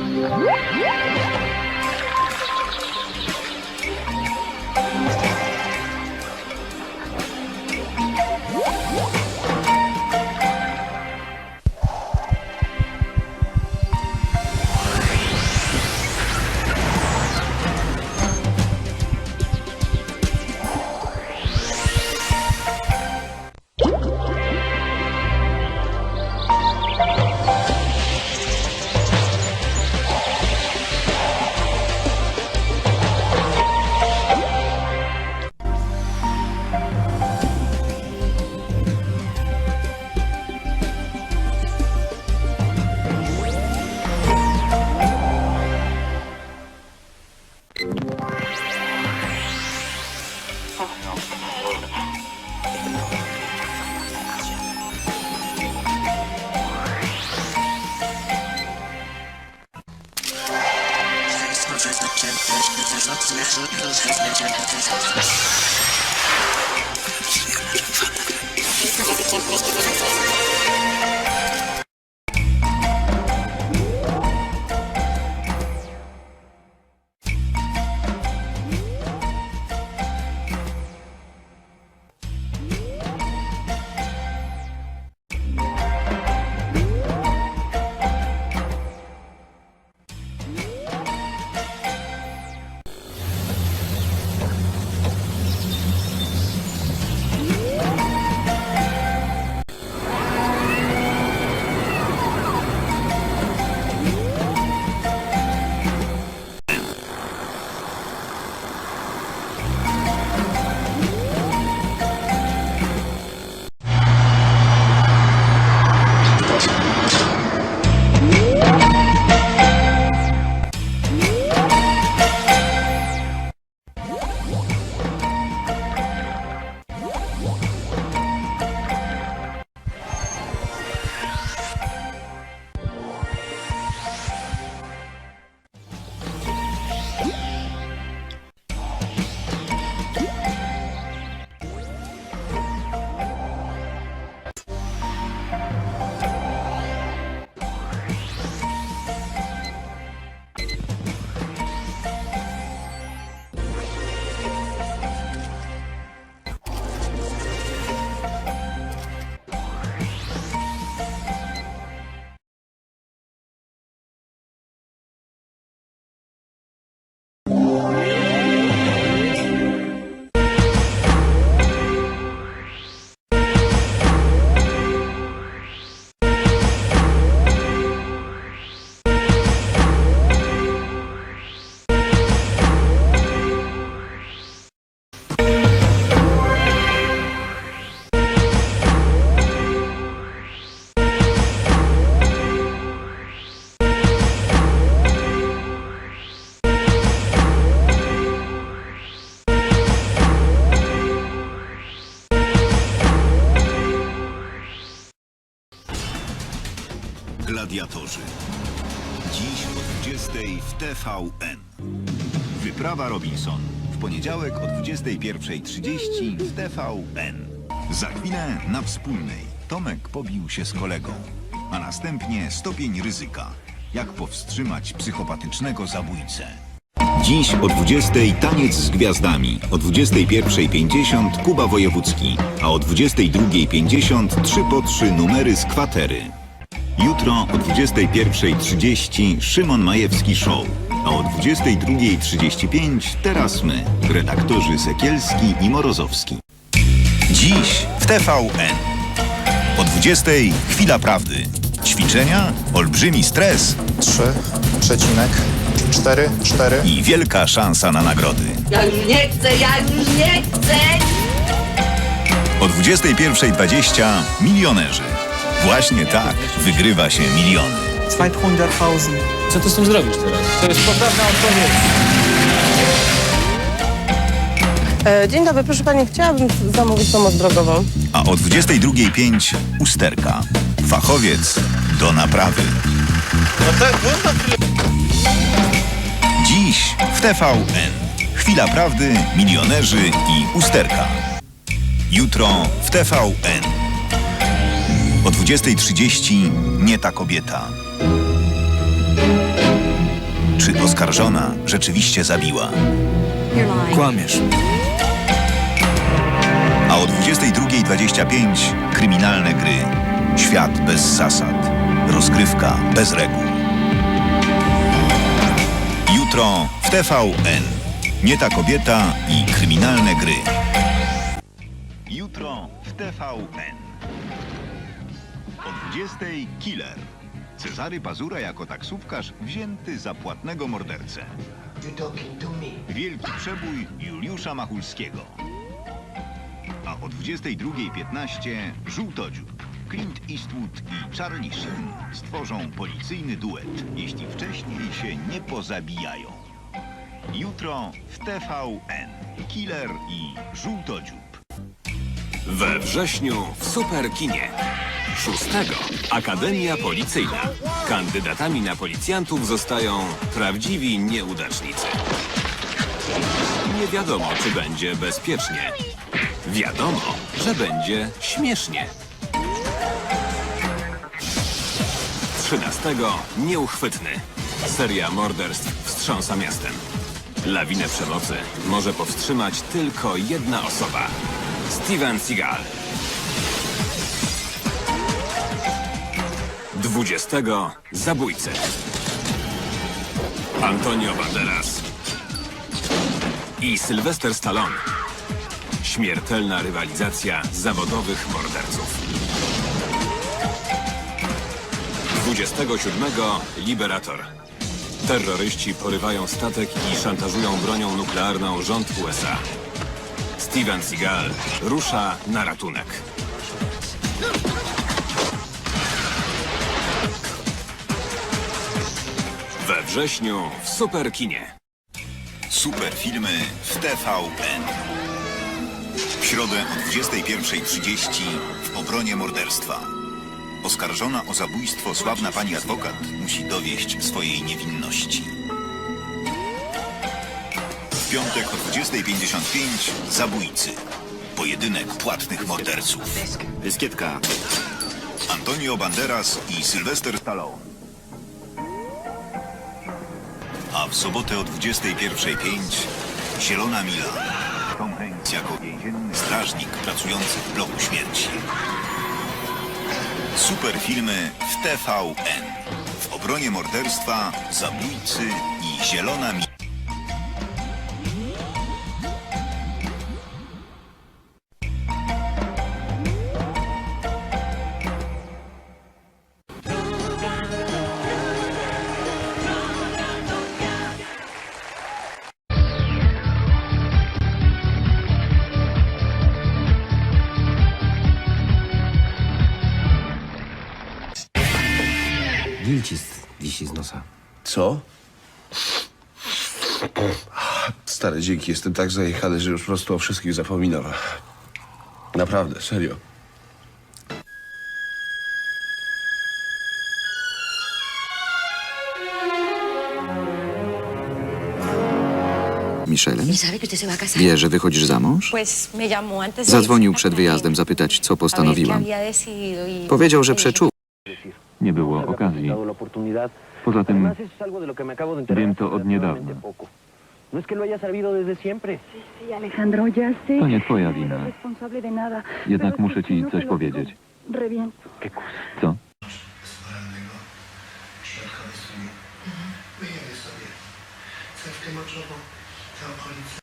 Yeah! Ich Gladiatorzy. Dziś o 20 w TVN. Wyprawa Robinson. W poniedziałek o 21.30 w TVN. Za chwilę na wspólnej. Tomek pobił się z kolegą. A następnie stopień ryzyka. Jak powstrzymać psychopatycznego zabójcę. Dziś o 20.00 taniec z gwiazdami, o 21.50 Kuba Wojewódzki, a o 22.50 3 po 3 numery z kwatery. Jutro o 21.30 Szymon Majewski Show, a o 22.35 teraz my, redaktorzy Sekielski i Morozowski. Dziś w TVN. O 20.00 Chwila Prawdy. Ćwiczenia, olbrzymi stres Trzy, przecinek, cztery, cztery. i wielka szansa na nagrody. Ja już nie chcę, ja już nie chcę! O 21.20 milionerzy. Właśnie tak wygrywa się miliony. 200.000. Co ty z tym zrobisz teraz? To jest poprawna odpowiedź. E, Dzień dobry, proszę pani, chciałabym zamówić pomoc drogową. A o 22.05 usterka. Fachowiec do naprawy. Dziś w TVN. Chwila prawdy, milionerzy i usterka. Jutro w TVN. O 20.30 nie ta kobieta. oskarżona rzeczywiście zabiła. Kłamiesz. A o 22.25 kryminalne gry. Świat bez zasad. Rozgrywka bez reguł. Jutro w TVN. Nie ta kobieta i kryminalne gry. Jutro w TVN. O 20.00 Killer. Cezary Pazura jako taksówkarz wzięty za płatnego mordercę. Wielki przebój Juliusza Machulskiego. A o 22.15 Żółtodziób. Clint Eastwood i Charlie Sheen stworzą policyjny duet, jeśli wcześniej się nie pozabijają. Jutro w TVN. Killer i Żółtodziób. We wrześniu w Superkinie. 6. Akademia Policyjna. Kandydatami na policjantów zostają prawdziwi nieudacznicy. Nie wiadomo, czy będzie bezpiecznie. Wiadomo, że będzie śmiesznie. 13. Nieuchwytny. Seria morderstw wstrząsa miastem. Lawinę przemocy może powstrzymać tylko jedna osoba. Steven Seagal. 20. Zabójcy. Antonio Banderas. I Sylvester Stallone. Śmiertelna rywalizacja zawodowych morderców. 27. Liberator. Terroryści porywają statek i szantażują bronią nuklearną rząd USA. Steven Seagal rusza na ratunek. Wrześniu w Superkinie. Super filmy w TVN. W środę o 21.30 w obronie morderstwa. Oskarżona o zabójstwo sławna pani adwokat musi dowieść swojej niewinności. W piątek o 20.55 zabójcy. Pojedynek płatnych morderców. Dyskietka. Antonio Banderas i Sylvester Stallone. W sobotę o 21.05 Zielona Mila. Tom Hanks jako więzienny strażnik pracujący w bloku śmierci. Super filmy w TVN. W obronie morderstwa, zabójcy i Zielona Mila. Wilcis wisi z nosa. Co? Stary, dzięki. Jestem tak zajechany, że już po prostu o wszystkich zapominam. Naprawdę, serio. Casar. Wie, że wychodzisz za mąż? Zadzwonił przed wyjazdem zapytać, co postanowiłam. y- Powiedział, że przeczuł. Nie było okazji. Poza tym wiem to od niedawna. Alejandro, ya sé. To nie twoja wina. de nada. Jednak muszę ci coś powiedzieć. Co? Wyjedę sobie. Cewkę moczową, za okolicę.